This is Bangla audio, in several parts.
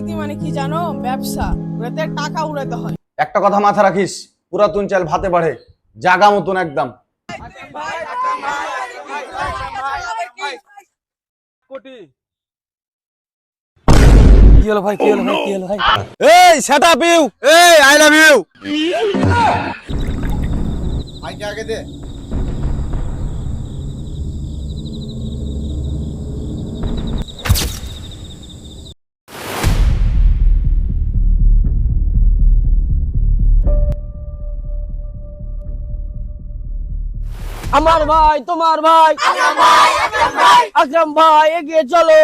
রাজনীতি মানে কি জানো? ব্যবসা। ওটাতে টাকা উড়াতে হয়। একটা কথা মাথা রাখিস পুরাতন চাল ভাতে বাড়ে জাগা মতন একদম। কোটি কি হলো ভাই? কি হলো ভাই? কি হলো ভাই? এই সেট আপ ইউ এই আই লাভ ইউ আগে আগে দে। আমার ভাই তোমার ভাই। আকরাম ভাই এগিয়ে চলো।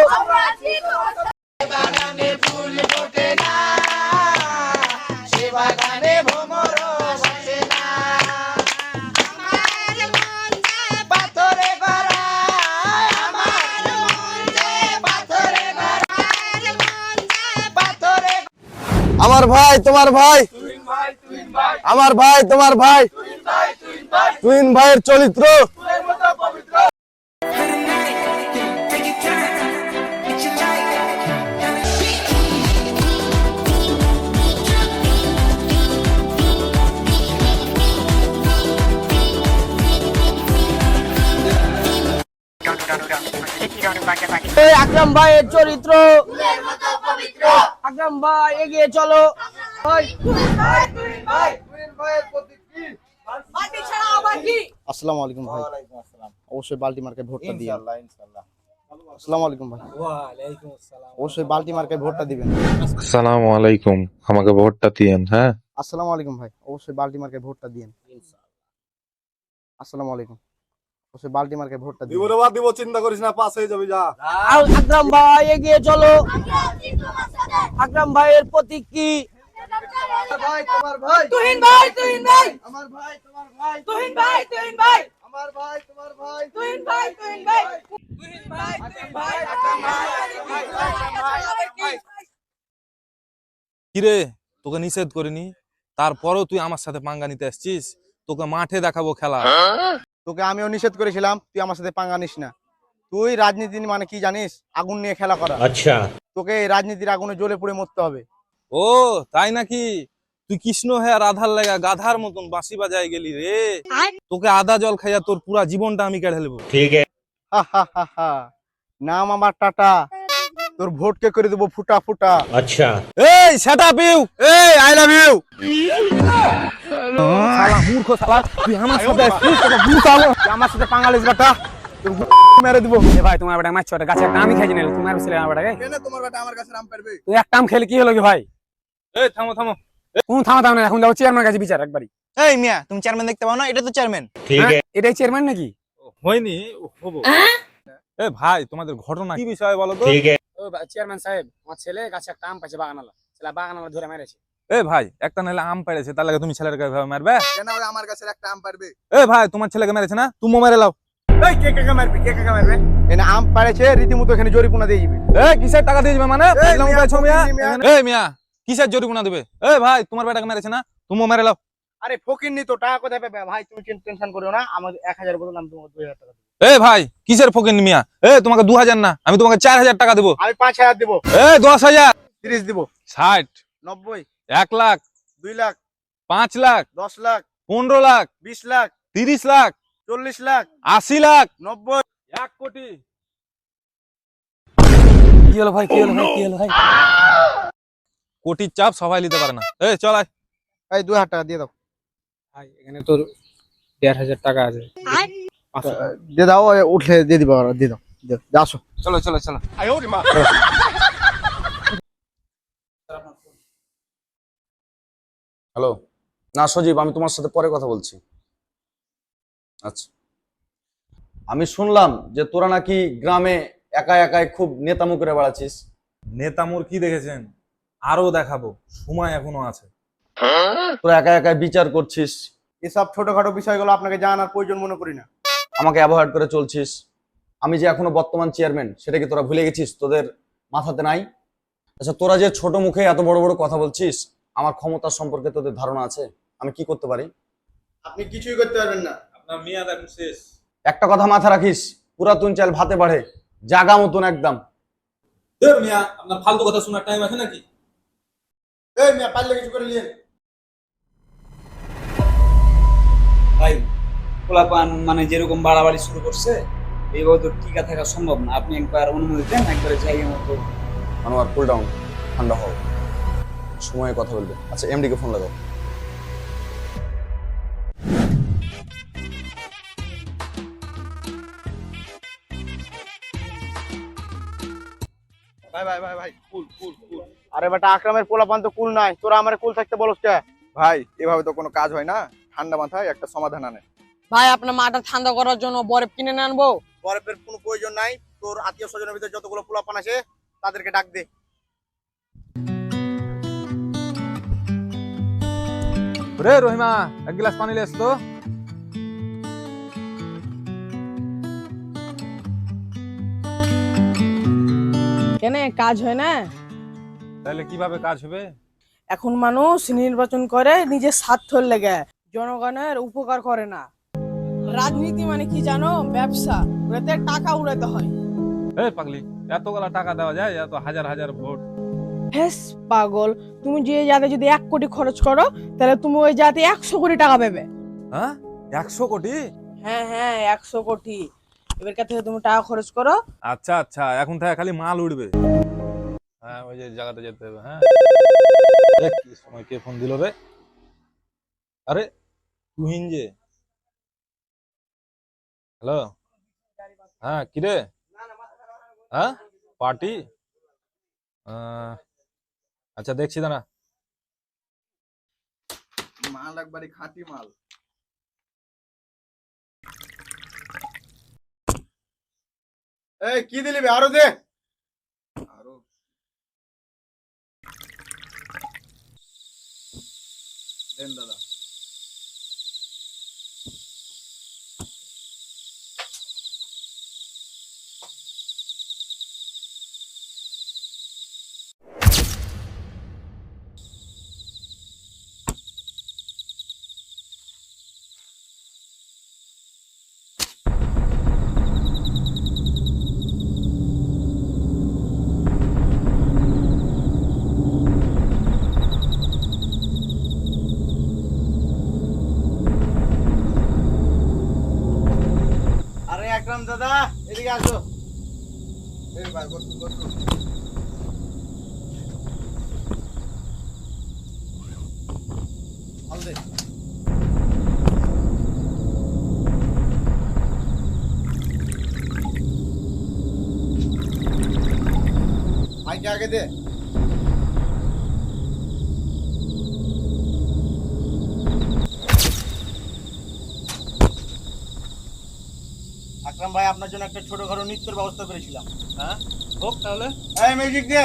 আমার ভাই তোমার ভাই। আমার ভাই তোমার ভাই। তুইন ভাইয়ের চরিত্র। এই আকরাম ভাইয়ের চরিত্র। আকরাম ভাই এগিয়ে চলো। ভাই আবার কি আসসালামু আলাইকুম ভাই। অবশ্যই বাল্টি মার্কে ভোটটা দিবেন আসসালামু আলাইকুম ভাই। অবশ্যই বাল্টি মার্কে ভোটটা দিবেন। আসসালামু আলাইকুম। আমাকে ভোটটা দিয়েন হ্যাঁ? আসসালামু আলাইকুম ভাই। অবশ্যই বাল্টি মার্কে ভোটটা দিয়েন। আসসালামু আলাইকুম। অবশ্যই বাল্টি মার্কে ভোটটা দিবেন। দিব দিব চিন্তা করিস না পাস হয়ে যাবে যা। আকরাম ভাই এগিয়ে চলো। আকরাম ভাইয়ের প্রতীক কি? ভাই তোমার ভাই। তুহিন ভাই তুহিন ভাই। আমার ভাই তোমার ভাই। তুহিন ভাই তুহিন ভাই। আমার ভাই তোমার ভাই। তুহিন ভাই তুহিন ভাই। তুহিন ভাই তুহিন ভাই কিরে তোকে নিষেধ করিনি? তারপরেও তুই আমার সাথে পাঙ্গা নিতে আসছিস? তোকে মাঠে দেখাবো খেলা। তোকে আমিও নিষেধ করেছিলাম তুই আমার সাথে পাঙ্গা নিস না। তুই রাজনীতি মানে কি জানিস? আগুন নিয়ে খেলা করা। আচ্ছা। তোকে এই রাজনীতির আগুনে জ্বলে পুড়ে মরতে হবে। ও তাই নাকি? তুই কৃষ্ণ হ্যাঁ রাধার লাগা গাধার মতন বাঁশি বাজায় গেলি রে। তোকে আদা জল খাইয়া তোর পুরা জীবনটা আমি কেড়ে নেব হা হা হা হা। নাম আমার টাটা। তোর ভোটকে করে দেবো ফুটা ফুটা। আচ্ছা। এই সেট আপ ইউ এই আই লাভ ইউ শালা মূর্খ শালা তুই আমার সাথে আমার সাথে পাঙ্গালিস বেটা। তোর মেরে দিব। এ ভাই তোমার বেটা মাছ গাছে একটা আমি খাই নিল তোমার ছেলে আমার বেটাকে? কেন তোমার বেটা আমার কাছে নাম পারবে তুই একটা আম খেলে কি হলো কি ভাই? এই থামো থামো। কোন থামা থামা এখন যাও চেয়ারম্যান কাছে বিচার একবারই। এই মিয়া তুমি চেয়ারম্যান দেখতে পাও না? এটা তো চেয়ারম্যান হ্যাঁ, এটাই চেয়ারম্যান নাকি? হয়নি হব। এ ভাই তোমাদের ঘটনা কি বিষয় বলো তো? ও চেয়ারম্যান সাহেব আমার ছেলে গাছে একটা আম পাইছে বাগানালা। ছেলে বাগানালা ধরে মেরেছে। এ ভাই একটা নাহলে আম পেড়েছে তার লাগে তুমি ছেলের গায়ে ভাবে মারবে? কেন ওই আমার কাছে একটা আম পারবে। এ ভাই তোমার ছেলেকে মেরেছে না? তুমি মেরে লাও। এই কে কাকা মারবে কে কাকা মারবে? এনে আম পাড়েছে রীতিমতো এখানে জরিপুনা দিয়ে দিবে। এ কিসের টাকা দিয়ে দিবে মানে? এই মিয়া, কিসের জরিমানা দেবে? এ ভাই তোমার বেটাকে মেরেছে না? তুমি মেরে লাও আরে ফকির নি তো টাকা কোথায় পাবে? ভাই তুমি টেনশন করো না। আমাদের এক হাজার বদল আমি তোমাকে দুই হাজার টাকা এ ভাই কিসের ফকির মিয়া? এ তোমাকে দু হাজার না আমি তোমাকে চার হাজার টাকা দেবো। আমি পাঁচ হাজার দেবো। এ দশ হাজার। তিরিশ দিব। ষাট। নব্বই। এক লাখ। দুই লাখ। পাঁচ লাখ। দশ লাখ। পনেরো লাখ। বিশ লাখ। তিরিশ লাখ। চল্লিশ লাখ। আশি লাখ। নব্বই। এক কোটি। কি হলো ভাই কি হলো ভাই কি হলো ভাই? কোটির চাপ সবাই নিতে পারে না। এ চল আয়। এই দুই হাজার টাকা দিয়ে দাও। ভাই এখানে তোর দেড় হাজার টাকা আছে। দিয়ে দাও উঠলে দিয়ে দিবা ওরা, দিয়ে দাও আসো। চলো চলো চলো। হ্যালো। না সজীব আমি তোমার সাথে পরে কথা বলছি। আচ্ছা। আমি শুনলাম যে তোরা নাকি গ্রামে একা একাই খুব নেতামু করে বেড়াচ্ছিস। নেতামুর কি দেখেছেন? আরও দেখাবো সময় এখনও আছে। তোরা একা একাই বিচার করছিস। এসব ছোটখাটো বিষয়গুলো আপনাকে জানার প্রয়োজন মনে করি না। আমাকে অ্যাভয়েড করে চলছিস। আমি যে এখনও বর্তমান চেয়ারম্যান সেটা কি তোরা ভুলে গেছিস? তোদের মাথাতে নাই? আচ্ছা তোরা যে ছোট মুখে এত বড় বড় কথা বলছিস আমার ক্ষমতা সম্পর্কে তোদের ধারণা আছে? আমি কি করতে পারি? আপনি কিছুই করতে পারবেন না। আপনার মেয়াদ এখন শেষ। একটা কথা মাথা রাখিস পুরাতন চাল ভাতে বাড়ে জাগা মতন একদম। ধুর মিয়া আপনার ফালতু কথা শোনার টাইম আছে নাকি? এই মিয়া পারলে কিছু করে নিয়ে ভাই পোলাপান মানে যেরকম বাড়াবাড়ি শুরু করছে এইভাবে তো টিকা থাকা সম্ভব না। আপনি একবার অনুমতি দেন একবারে জায়গা মতো আনোয়ার কুল ডাউন ঠান্ডা হও। সময়ে কথা বলবে। আচ্ছা এমডি কে ফোন লাগাও। ভাই ভাই ভাই ভাই কুল কুল কুল আরে বেটা আকরামের পোলাপান তো কুল নাই। তোরা আমার কুল থাকতে বলছ কে? ভাই এভাবে তো কোনো কাজ হয় না। ঠান্ডা মাথায় একটা সমাধান আনে। ভাই আপনার মাটা ঠান্ডা করার জন্য বরফ কিনে নিয়ে আনব। বরফের কোনো প্রয়োজন নাই। তোর আত্মীয় স্বজনের ভিতরে যতগুলো পোলাপান আছে তাদেরকে ডাক দে। রে রহিমা এক গ্লাস পানি লেস তো। কেন কাজ হয় না? তাহলে কীভাবে কাজ হবে? এখন মানুষ নির্বাচন করে নিজের স্বার্থর লেগে। জনগণের উপকার করে না। রাজনীতি মানে কি জানো? ব্যবসা। ওটাতে টাকা উড়াতে হয়। এই পাগলি এতগুলা টাকা দেওয়া যায় এত হাজার হাজার ভোট। হেস পাগল তুমি যে জাতে যদি এক কোটি খরচ করো তাহলে তুমি ওই জাতে একশো কোটি টাকা পাবে। হ্যাঁ? একশো কোটি? হ্যাঁ হ্যাঁ একশো কোটি। এবার থেকে তুমি টাকা খরচ করো? আচ্ছা আচ্ছা এখন থেকে খালি মাল উঠবে হ্যাঁ ওই যে জায়গাটা যেতে হবে হ্যাঁ। কি সময় কে ফোন দিল রে? আরে তুহিন যে। হ্যালো? হ্যাঁ কিরে হ্যাঁ পার্টি? আচ্ছা দেখছি দাঁড়া। মাল একবারে খাঁটি মাল। এই কি দিলি বে? আরও দে। দেন দাদা আরে আকরাম দাদা এদিকে আসো এই ভাই বসুন বসুন মাল দে আগে আগে দে আকরাম ভাই আপনার জন্য একটা ছোটখাটো নৃত্যের ব্যবস্থা করেছিলাম। হ্যাঁ? হোক তাহলে। এই মিউজিক দে